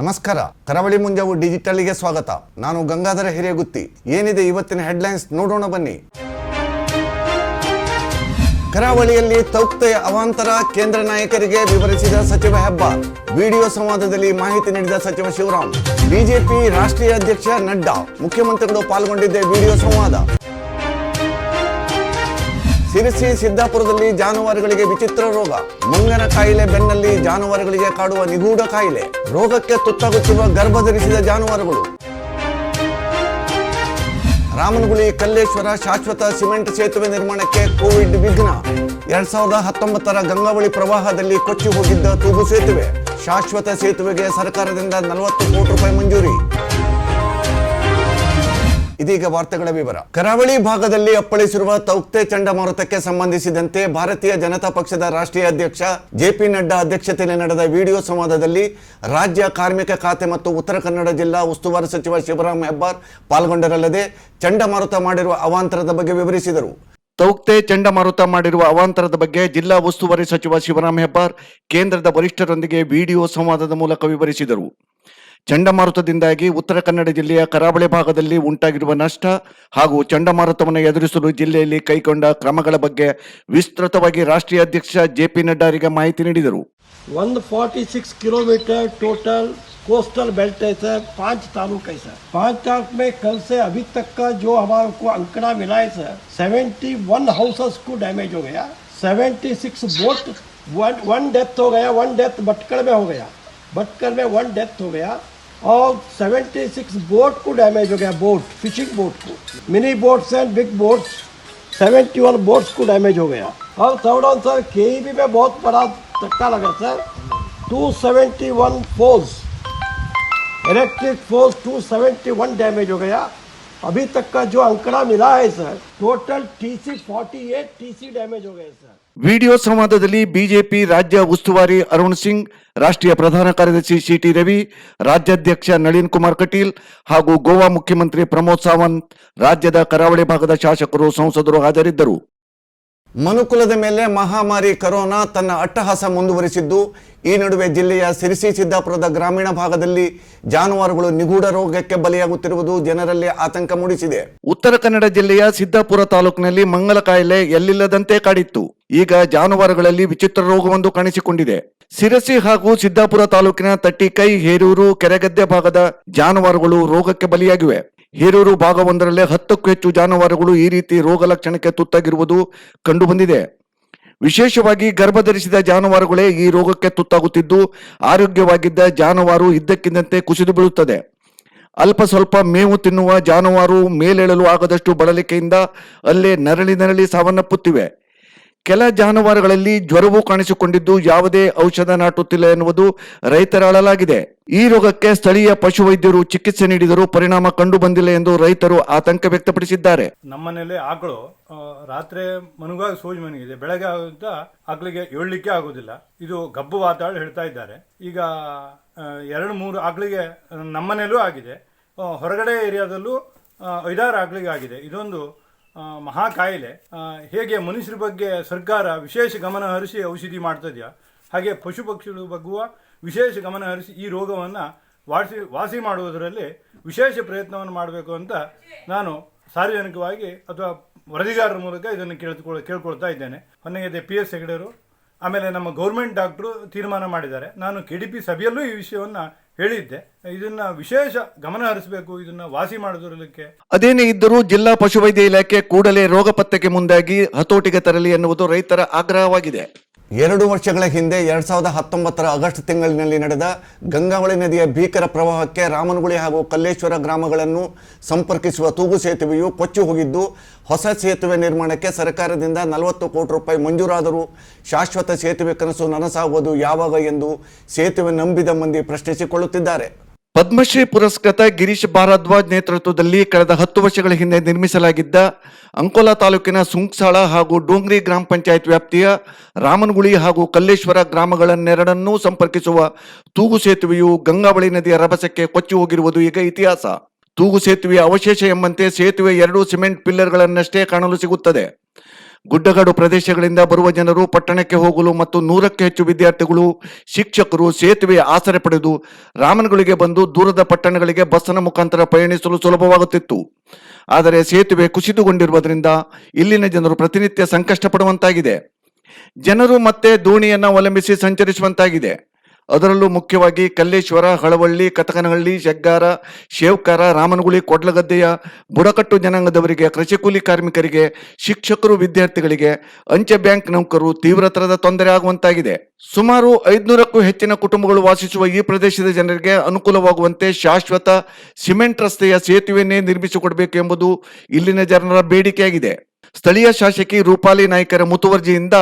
ನಮಸ್ಕಾರ. ಕರಾವಳಿ ಮುಂಜಾವು ಡಿಜಿಟಲ್ಗೆ ಸ್ವಾಗತ. ನಾನು ಗಂಗಾಧರ ಹಿರೇಗುತ್ತಿ. ಏನಿದೆ ಇವತ್ತಿನ ಹೆಡ್ಲೈನ್ಸ್ ನೋಡೋಣ ಬನ್ನಿ. ಕರಾವಳಿಯಲ್ಲಿ ತೌಕ್ತೆಯ ಅವಾಂತರ ಕೇಂದ್ರ ನಾಯಕರಿಗೆ ವಿವರಿಸಿದ ಸಚಿವ ಹೆಬ್ಬಾರ್. ವಿಡಿಯೋ ಸಂವಾದದಲ್ಲಿ ಮಾಹಿತಿ ನೀಡಿದ ಸಚಿವ ಶಿವರಾಮ್. ಬಿಜೆಪಿ ರಾಷ್ಟ್ರೀಯ ಅಧ್ಯಕ್ಷ ನಡ್ಡಾ. ಮುಖ್ಯಮಂತ್ರಿಗಳು ಪಾಲ್ಗೊಂಡಿದ್ದ ವಿಡಿಯೋ ಸಂವಾದ. ಸಿರಿಸಿ ಸಿದ್ದಾಪುರದಲ್ಲಿ ಜಾನುವಾರುಗಳಿಗೆ ವಿಚಿತ್ರ ರೋಗ. ಮುಂಗನ ಕಾಯಿಲೆ ಬೆನ್ನಲ್ಲಿ ಜಾನುವಾರುಗಳಿಗೆ ಕಾಡುವ ನಿಗೂಢ ಕಾಯಿಲೆ. ರೋಗಕ್ಕೆ ತುತ್ತಾಗುತ್ತಿರುವ ಗರ್ಭಧರಿಸಿದ ಜಾನುವಾರುಗಳು. ರಾಮನಗುಳಿ ಕಲ್ಲೇಶ್ವರ ಶಾಶ್ವತ ಸಿಮೆಂಟ್ ಸೇತುವೆ ನಿರ್ಮಾಣಕ್ಕೆ ಕೋವಿಡ್ ವಿಘ್ನ. ಎರಡ್ ಸಾವಿರದ ಹತ್ತೊಂಬತ್ತರ ಗಂಗಾವಳಿ ಪ್ರವಾಹದಲ್ಲಿ ಕೊಚ್ಚಿ ಹೋಗಿದ್ದ ತೂಗು ಸೇತುವೆ. ಶಾಶ್ವತ ಸೇತುವೆಗೆ ಸರ್ಕಾರದಿಂದ ನಲವತ್ತು ಕೋಟಿ ರೂಪಾಯಿ ಮಂಜೂರಿ. ಇದೀಗ ವಾರ್ತೆಗಳ ವಿವರ. ಕರಾವಳಿ ಭಾಗದಲ್ಲಿ ಅಪ್ಪಳಿಸಿರುವ ತೌಕ್ತೆ ಚಂಡಮಾರುತಕ್ಕೆ ಸಂಬಂಧಿಸಿದಂತೆ ಭಾರತೀಯ ಜನತಾ ಪಕ್ಷದ ರಾಷ್ಟ್ರೀಯ ಅಧ್ಯಕ್ಷ ಜೆಪಿ ನಡ್ಡಾ ಅಧ್ಯಕ್ಷತೆಯಲ್ಲಿ ನಡೆದ ವಿಡಿಯೋ ಸಂವಾದದಲ್ಲಿ ರಾಜ್ಯ ಕಾರ್ಮಿಕ ಖಾತೆ ಮತ್ತು ಉತ್ತರ ಕನ್ನಡ ಜಿಲ್ಲಾ ಉಸ್ತುವಾರಿ ಸಚಿವ ಶಿವರಾಮ್ ಹೆಬ್ಬಾರ್ ಪಾಲ್ಗೊಂಡರಲ್ಲದೆ ಚಂಡಮಾರುತ ಮಾಡಿರುವ ಅವಾಂತರದ ಬಗ್ಗೆ ವಿವರಿಸಿದರು. ತೌಕ್ತೆ ಚಂಡಮಾರುತ ಮಾಡಿರುವ ಅವಾಂತರದ ಬಗ್ಗೆ ಜಿಲ್ಲಾ ಉಸ್ತುವಾರಿ ಸಚಿವ ಶಿವರಾಮ್ ಹೆಬ್ಬಾರ್ ಕೇಂದ್ರದ ವರಿಷ್ಠರೊಂದಿಗೆ ವಿಡಿಯೋ ಸಂವಾದದ ಮೂಲಕ ವಿವರಿಸಿದರು. ಚಂಡಮಾರುತದಿಂದಾಗಿ ಉತ್ತರ ಕನ್ನಡ ಜಿಲ್ಲೆಯ ಕರಾವಳಿ ಭಾಗದಲ್ಲಿ ಉಂಟಾಗಿರುವ ನಷ್ಟ ಹಾಗೂ ಚಂಡಮಾರುತವನ್ನು ಎದುರಿಸಲು ಜಿಲ್ಲೆಯಲ್ಲಿ ಕೈಗೊಂಡ ಕ್ರಮಗಳ ಬಗ್ಗೆ ವಿಸ್ತೃತವಾಗಿ ರಾಷ್ಟ್ರೀಯ ಅಧ್ಯಕ್ಷ ಜೆಪಿ ನಡ್ಡಾರಿಗೆ ಮಾಹಿತಿ ನೀಡಿದರು 146 किलोमीटर टोटल कोस्टल बेल्ट है सर पांच तालुक है सर पांच तालुक में कल से अभी तक का जो हमारे को अंकड़ा मिला है सर 71 हाउसेस को डैमेज हो गया 76 बोट वन वन डेथ हो गया वन डेथ भटकड़ में हो गया भटकड़ में वन डेथ हो गया और 76 बोट को डैमेज हो गया बोट फिशिंग बोट को। Mini boats and big boats 71 boats को डैमेज हो गया। और थर्ड ऑन सर के में बहुत बड़ा धक्का लगा sir 271 force electric force 271 damage हो गया। अभी तक का जो अंकड़ा मिला है sir total TC 48 TC damage हो गए सर ವಿಡಿಯೋ ಸಂವಾದದಲ್ಲಿ ಬಿಜೆಪಿ ರಾಜ್ಯ ಉಸ್ತುವಾರಿ ಅರುಣ್ ಸಿಂಗ್ ರಾಷ್ಟ್ರೀಯ ಪ್ರಧಾನ ಕಾರ್ಯದರ್ಶಿ ಸಿಟಿ ರವಿ ರಾಜ್ಯಾಧ್ಯಕ್ಷ ನಳಿನ್ ಕುಮಾರ್ ಕಟೀಲ್ ಹಾಗೂ ಗೋವಾ ಮುಖ್ಯಮಂತ್ರಿ ಪ್ರಮೋದ್ ಸಾವಂತ್ ರಾಜ್ಯದ ಕರಾವಳಿ ಭಾಗದ ಶಾಸಕರು ಸಂಸದರು ಹಾಜರಿದ್ದರು ಮನುಕುಲದ ಮೇಲೆ ಮಹಾಮಾರಿ ಕರೋನಾ ತನ್ನ ಅಟ್ಟಹಾಸ ಮುಂದುವರಿಸಿದ್ದು, ಈ ನಡುವೆ ಜಿಲ್ಲೆಯ ಸಿರಿಸಿ ಸಿದ್ದಾಪುರದ ಗ್ರಾಮೀಣ ಭಾಗದಲ್ಲಿ ಜಾನುವಾರುಗಳು ನಿಗೂಢ ರೋಗಕ್ಕೆ ಬಲಿಯಾಗುತ್ತಿರುವುದು ಜನರಲ್ಲಿ ಆತಂಕ ಮೂಡಿಸಿದೆ. ಉತ್ತರ ಕನ್ನಡ ಜಿಲ್ಲೆಯ ಸಿದ್ದಾಪುರ ತಾಲೂಕಿನಲ್ಲಿ ಮಂಗಲ ಕಾಯಿಲೆ ಎಲ್ಲಿಲ್ಲದಂತೆ ಕಾಡಿತ್ತು. ಈಗ ಜಾನುವಾರುಗಳಲ್ಲಿ ವಿಚಿತ್ರ ರೋಗವೊಂದು ಕಾಣಿಸಿಕೊಂಡಿದೆ. ಸಿರಸಿ ಹಾಗೂ ಸಿದ್ದಾಪುರ ತಾಲೂಕಿನ ತಟ್ಟಿಕೈ, ಹೇರೂರು, ಕೆರೆಗದ್ದೆ ಭಾಗದ ಜಾನುವಾರುಗಳು ರೋಗಕ್ಕೆ ಬಲಿಯಾಗಿವೆ. ಹೇರೂರು ಭಾಗವೊಂದರಲ್ಲೇ ಹತ್ತಕ್ಕೂ ಹೆಚ್ಚು ಜಾನುವಾರುಗಳು ಈ ರೀತಿ ರೋಗ ಲಕ್ಷಣಕ್ಕೆ ತುತ್ತಾಗಿರುವುದು ಕಂಡುಬಂದಿದೆ. ವಿಶೇಷವಾಗಿ ಗರ್ಭಧರಿಸಿದ ಜಾನುವಾರುಗಳೇ ಈ ರೋಗಕ್ಕೆ ತುತ್ತಾಗುತ್ತಿದ್ದು, ಆರೋಗ್ಯವಾಗಿದ್ದ ಜಾನುವಾರು ಇದ್ದಕ್ಕಿದ್ದಂತೆ ಕುಸಿದು ಬೀಳುತ್ತದೆ. ಅಲ್ಪ ಸ್ವಲ್ಪ ಮೇವು ತಿನ್ನುವ ಜಾನುವಾರು ಮೇಲೇಳಲು ಆಗದಷ್ಟು ಬಳಲಿಕೆಯಿಂದ ಅಲ್ಲೇ ನರಳಿ ನರಳಿ ಸಾವನ್ನಪ್ಪುತ್ತಿವೆ. ಕೆಲ ಜಾನುವಾರುಗಳಲ್ಲಿ ಜ್ವರವು ಕಾಣಿಸಿಕೊಂಡಿದ್ದು ಯಾವುದೇ ಔಷಧ ನಾಟುತ್ತಿಲ್ಲ ಎನ್ನುವುದು ರೈತರ ಅಳಲಾಗಿದೆ. ಈ ರೋಗಕ್ಕೆ ಸ್ಥಳೀಯ ಪಶುವೈದ್ಯರು ಚಿಕಿತ್ಸೆ ನೀಡಿದರೂ ಪರಿಣಾಮ ಕಂಡು ಬಂದಿಲ್ಲ ಎಂದು ರೈತರು ಆತಂಕ ವ್ಯಕ್ತಪಡಿಸಿದ್ದಾರೆ. ನಮ್ಮನೇಲಿ ಆಕಳು ರಾತ್ರಿ ಮನುಗಾಗಿ ಸೋಜ್ ಮನಗಿದೆ. ಬೆಳಗ್ಗೆ ಆಗುತ್ತ ಆಕಳಿಗೆ ಏಳ್ಲಿಕ್ಕೆ ಆಗೋದಿಲ್ಲ. ಇದು ಗಬ್ಬು ವಾತಾವರಣ ಹೇಳ್ತಾ ಇದ್ದಾರೆ. ಈಗ ಎರಡು ಮೂರು ಆಕಳಿಗೆ ನಮ್ಮನೇಲೂ ಆಗಿದೆ. ಹೊರಗಡೆ ಏರಿಯಾದಲ್ಲೂ ಐದಾರು ಆಕಳಿಗೆ ಆಗಿದೆ. ಇದೊಂದು ಆ, ಮಹಾ ಕಾಯಿಲೆ ಹೇಗೆ ಮನುಷ್ಯರ ಬಗ್ಗೆ ಸರ್ಕಾರ ವಿಶೇಷ ಗಮನ ಹರಿಸಿ ಔಷಧಿ ಮಾಡ್ತದೆಯಾ ಹಾಗೆ ಪಶು ಪಕ್ಷಿಗಳ ಬಗ್ಗುವ ವಿಶೇಷ ಗಮನ ಹರಿಸಿ ಈ ರೋಗವನ್ನು ವಾಸಿ ವಾಸಿ ಮಾಡುವುದರಲ್ಲಿ ವಿಶೇಷ ಪ್ರಯತ್ನವನ್ನು ಮಾಡಬೇಕು ಅಂತ ನಾನು ಸಾರ್ವಜನಿಕವಾಗಿ ಅಥವಾ ವರದಿಗಾರರ ಮೂಲಕ ಇದನ್ನು ಕೇಳಿಕೊಳ್ಳ ಕೇಳ್ಕೊಳ್ತಾ ಇದ್ದೇನೆ. ಹೊನ್ನಗೆದೆ ಪಿ ಎಸ್ ಆಮೇಲೆ ನಮ್ಮ ಗೌರ್ಮೆಂಟ್ ಡಾಕ್ಟ್ರು ತೀರ್ಮಾನ ಮಾಡಿದ್ದಾರೆ. ನಾನು ಕೆ ಡಿ ಪಿ ಸಭೆಯಲ್ಲೂ ಈ ವಿಷಯವನ್ನು ಹೇಳಿದ್ದೆ. ಇದನ್ನ ವಿಶೇಷ ಗಮನ ಹರಿಸಬೇಕು, ಇದನ್ನ ವಾಸಿ ಮಾಡೋದಕ್ಕೆ ಅದೇನೇ ಇದ್ದರೂ ಜಿಲ್ಲಾ ಪಶುವೈದ್ಯ ಇಲಾಖೆ ಕೂಡಲೇ ರೋಗ ಪತ್ತೆಗೆ ಮುಂದಾಗಿ ಹತೋಟಿಗೆ ತರಲಿ ಎನ್ನುವುದು ರೈತರ ಆಗ್ರಹವಾಗಿದೆ. ಎರಡು ವರ್ಷಗಳ ಹಿಂದೆ ಎರಡ್ ಸಾವಿರದ ಹತ್ತೊಂಬತ್ತರ ಆಗಸ್ಟ್ ತಿಂಗಳಿನಲ್ಲಿ ನಡೆದ ಗಂಗಾವಳಿ ನದಿಯ ಭೀಕರ ಪ್ರವಾಹಕ್ಕೆ ರಾಮನಗುಳಿ ಹಾಗೂ ಕಲ್ಲೇಶ್ವರ ಗ್ರಾಮಗಳನ್ನು ಸಂಪರ್ಕಿಸುವ ತೂಗು ಸೇತುವೆಯು ಕೊಚ್ಚಿ ಹೋಗಿದ್ದು, ಹೊಸ ಸೇತುವೆ ನಿರ್ಮಾಣಕ್ಕೆ ಸರ್ಕಾರದಿಂದ ನಲವತ್ತು ಕೋಟಿ ರೂಪಾಯಿ ಮಂಜೂರಾದರೂ ಶಾಶ್ವತ ಸೇತುವೆ ಕನಸು ನನಸಾಗುವುದು ಯಾವಾಗ ಎಂದು ಸೇತುವೆ ನಂಬಿದ ಮಂದಿ ಪ್ರಶ್ನಿಸಿಕೊಳ್ಳುತ್ತಿದ್ದಾರೆ. ಪದ್ಮಶ್ರೀ ಪುರಸ್ಕೃತ ಗಿರೀಶ್ ಭಾರದ್ವಾಜ್ ನೇತೃತ್ವದಲ್ಲಿ ಕಳೆದ ಹತ್ತು ವರ್ಷಗಳ ಹಿಂದೆ ನಿರ್ಮಿಸಲಾಗಿದ್ದ ಅಂಕೋಲಾ ತಾಲೂಕಿನ ಸುಂಕ್ಸಾಳ ಹಾಗೂ ಡೋಂಗ್ರಿ ಗ್ರಾಮ ಪಂಚಾಯತ್ ವ್ಯಾಪ್ತಿಯ ರಾಮನಗುಳಿ ಹಾಗೂ ಕಲ್ಲೇಶ್ವರ ಗ್ರಾಮಗಳನ್ನೆರಡನ್ನೂ ಸಂಪರ್ಕಿಸುವ ತೂಗು ಸೇತುವೆಯು ಗಂಗಾವಳಿ ನದಿಯ ರಭಸಕ್ಕೆ ಕೊಚ್ಚಿ ಹೋಗಿರುವುದು ಈಗ ಇತಿಹಾಸ. ತೂಗು ಸೇತುವೆಯ ಅವಶೇಷ ಎಂಬಂತೆ ಸೇತುವೆ ಎರಡು ಸಿಮೆಂಟ್ ಪಿಲ್ಲರ್ಗಳನ್ನಷ್ಟೇ ಕಾಣಲು ಸಿಗುತ್ತದೆ. ಗುಡ್ಡಗಾಡು ಪ್ರದೇಶಗಳಿಂದ ಬರುವ ಜನರು ಪಟ್ಟಣಕ್ಕೆ ಹೋಗಲು ಮತ್ತು ನೂರಕ್ಕೆ ಹೆಚ್ಚು ವಿದ್ಯಾರ್ಥಿಗಳು, ಶಿಕ್ಷಕರು ಸೇತುವೆ ಆಸರೆ ಪಡೆದು ರಾಮನಗಳಿಗೆ ಬಂದು ದೂರದ ಪಟ್ಟಣಗಳಿಗೆ ಬಸ್ಸಿನ ಮುಖಾಂತರ ಪಯಣಿಸಲು ಸುಲಭವಾಗುತ್ತಿತ್ತು. ಆದರೆ ಸೇತುವೆ ಕುಸಿದುಕೊಂಡಿರುವುದರಿಂದ ಇಲ್ಲಿನ ಜನರು ಪ್ರತಿನಿತ್ಯ ಸಂಕಷ್ಟ ಪಡುವಂತಾಗಿದೆ ಜನರು ಮತ್ತೆ ದೋಣಿಯನ್ನು ಅವಲಂಬಿಸಿ ಸಂಚರಿಸುವಂತಾಗಿದೆ. ಅದರಲ್ಲೂ ಮುಖ್ಯವಾಗಿ ಕಲ್ಲೇಶ್ವರ, ಹಳವಳ್ಳಿ ಕತಕನಹಳ್ಳಿ ಶೆಗ್ಗಾರ, ಶೇವ್ಕಾರ, ರಾಮನಗುಳಿ, ಕೊಡ್ಲಗದ್ದೆಯ ಬುಡಕಟ್ಟು ಜನಾಂಗದವರಿಗೆ, ಕೃಷಿ ಕೂಲಿ ಕಾರ್ಮಿಕರಿಗೆ, ಶಿಕ್ಷಕರು, ವಿದ್ಯಾರ್ಥಿಗಳಿಗೆ, ಅಂಚೆ ಬ್ಯಾಂಕ್ ನೌಕರು ತೀವ್ರತರದ ತೊಂದರೆ ಆಗುವಂತಾಗಿದೆ. ಸುಮಾರು ಐದುನೂರಕ್ಕೂ ಹೆಚ್ಚಿನ ಕುಟುಂಬಗಳು ವಾಸಿಸುವ ಈ ಪ್ರದೇಶದ ಜನರಿಗೆ ಅನುಕೂಲವಾಗುವಂತೆ ಶಾಶ್ವತ ಸಿಮೆಂಟ್ ರಸ್ತೆಯ ಸೇತುವೆಯನ್ನೇ ನಿರ್ಮಿಸಿಕೊಡಬೇಕು ಎಂಬುದು ಇಲ್ಲಿನ ಜನರ ಬೇಡಿಕೆಯಾಗಿದೆ. ಸ್ಥಳೀಯ ಶಾಸಕಿ ರೂಪಾಲಿ ನಾಯ್ಕರ ಮುತುವರ್ಜಿಯಿಂದ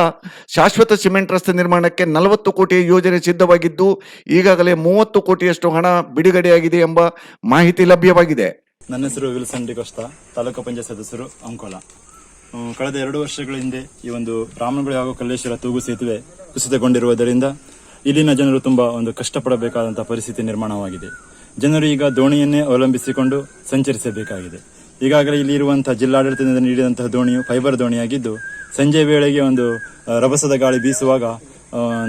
ಶಾಶ್ವತ ಸಿಮೆಂಟ್ ರಸ್ತೆ ನಿರ್ಮಾಣಕ್ಕೆ ನಲವತ್ತು ಕೋಟಿ ಯೋಜನೆ ಸಿದ್ಧವಾಗಿದ್ದು, ಈಗಾಗಲೇ ಮೂವತ್ತು ಕೋಟಿಯಷ್ಟು ಹಣ ಬಿಡುಗಡೆಯಾಗಿದೆ ಎಂಬ ಮಾಹಿತಿ ಲಭ್ಯವಾಗಿದೆ. ನನ್ನ ಹೆಸರು ವಿಲ್ಸನ್ ಡಿಕೋಸ್ತಾ ತಾಲೂಕು ಪಂಚಾಯತ್ ಸದಸ್ಯರು ಅಂಕೋಲ. ಕಳೆದ ಎರಡು ವರ್ಷಗಳ ಹಿಂದೆ ಈ ಒಂದು ರಾಮನಗುಳಿ ಹಾಗೂ ಕಲ್ಲೇಶ್ವರ ತೂಗು ಸೇತುವೆ ಕುಸಿತಗೊಂಡಿರುವುದರಿಂದ ಇಲ್ಲಿನ ಜನರು ತುಂಬಾ ಒಂದು ಕಷ್ಟಪಡಬೇಕಾದಂತಹ ಪರಿಸ್ಥಿತಿ ನಿರ್ಮಾಣವಾಗಿದೆ. ಜನರು ಈಗ ದೋಣಿಯನ್ನೇ ಅವಲಂಬಿಸಿಕೊಂಡು ಸಂಚರಿಸಬೇಕಾಗಿದೆ. ಈಗಾಗಲೇ ಇಲ್ಲಿ ಇರುವಂತಹ ಜಿಲ್ಲಾಡಳಿತದಿಂದ ನೀಡಿದಂತಹ ದೋಣಿಯು ಫೈಬರ್ ದೋಣಿಯಾಗಿದ್ದು, ಸಂಜೆ ವೇಳೆಗೆ ಒಂದು ರಭಸದ ಗಾಳಿ ಬೀಸುವಾಗ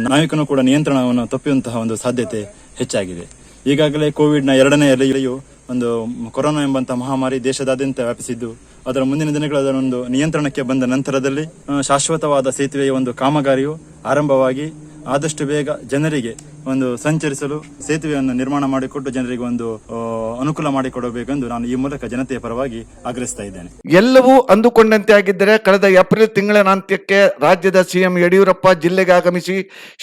ನಾಯಕನು ಕೂಡ ನಿಯಂತ್ರಣವನ್ನು ತಪ್ಪುವಂತಹ ಒಂದು ಸಾಧ್ಯತೆ ಹೆಚ್ಚಾಗಿದೆ. ಈಗಾಗಲೇ ಕೋವಿಡ್ನ ಎರಡನೇ ಅಲೆಯು ಒಂದು ಕೊರೋನಾ ಎಂಬಂತಹ ಮಹಾಮಾರಿ ದೇಶದಾದ್ಯಂತ ವ್ಯಾಪಿಸಿದ್ದು, ಅದರ ಮುಂದಿನ ದಿನಗಳ ಒಂದು ನಿಯಂತ್ರಣಕ್ಕೆ ಬಂದ ನಂತರದಲ್ಲಿ ಶಾಶ್ವತವಾದ ಸೇತುವೆಯ ಒಂದು ಕಾಮಗಾರಿಯು ಆರಂಭವಾಗಿ ಆದಷ್ಟು ಬೇಗ ಜನರಿಗೆ ಒಂದು ಸಂಚರಿಸಲು ಸೇತುವೆಯನ್ನು ನಿರ್ಮಾಣ ಮಾಡಿಕೊಟ್ಟು ಜನರಿಗೆ ಒಂದು ಅನುಕೂಲ ಮಾಡಿಕೊಡಬೇಕೆಂದು ನಾನು ಈ ಮೂಲಕ ಜನತೆಯ ಪರವಾಗಿ ಆಗ್ರಹಿಸ್ತಾ ಇದ್ದೇನೆ. ಎಲ್ಲವೂ ಅಂದುಕೊಂಡಂತೆ ಆಗಿದ್ದರೆ ಕಳೆದ ಏಪ್ರಿಲ್ ತಿಂಗಳಿನಾಂತ್ಯಕ್ಕೆ ರಾಜ್ಯದ ಸಿಎಂ ಯಡಿಯೂರಪ್ಪ ಜಿಲ್ಲೆಗೆ ಆಗಮಿಸಿ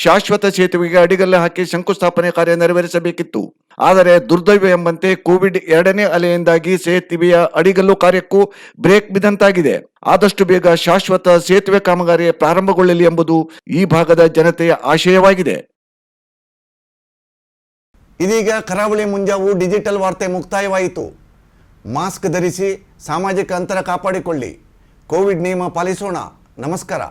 ಶಾಶ್ವತ ಸೇತುವೆಗೆ ಅಡಿಗಲ್ಲ ಹಾಕಿ ಶಂಕುಸ್ಥಾಪನೆ ಕಾರ್ಯ ನೆರವೇರಿಸಬೇಕಿತ್ತು. ಆದರೆ ದುರ್ದೈವ ಎಂಬಂತೆ ಕೋವಿಡ್ ಎರಡನೇ ಅಲೆಯಿಂದಾಗಿ ಸೇತುವೆಯ ಅಡಿಗಲ್ಲು ಕಾರ್ಯಕ್ಕೂ ಬ್ರೇಕ್ ಬಿದ್ದಂತಾಗಿದೆ. ಆದಷ್ಟು ಬೇಗ ಶಾಶ್ವತ ಸೇತುವೆ ಕಾಮಗಾರಿ ಪ್ರಾರಂಭಗೊಳ್ಳಲಿ ಎಂಬುದು ಈ ಭಾಗದ ಜನತೆಯ ಆಶಯವಾಗಿದೆ. ಇದೀಗ ಕರಾವಳಿ ಮುಂಜಾವು ಡಿಜಿಟಲ್ ವಾರ್ತೆ ಮುಕ್ತಾಯವಾಯಿತು. ಮಾಸ್ಕ್ ಧರಿಸಿ ಸಾಮಾಜಿಕ ಅಂತರ ಕಾಪಾಡಿಕೊಳ್ಳಿ. ಕೋವಿಡ್ ನಿಯಮ ಪಾಲಿಸೋಣ. ನಮಸ್ಕಾರ.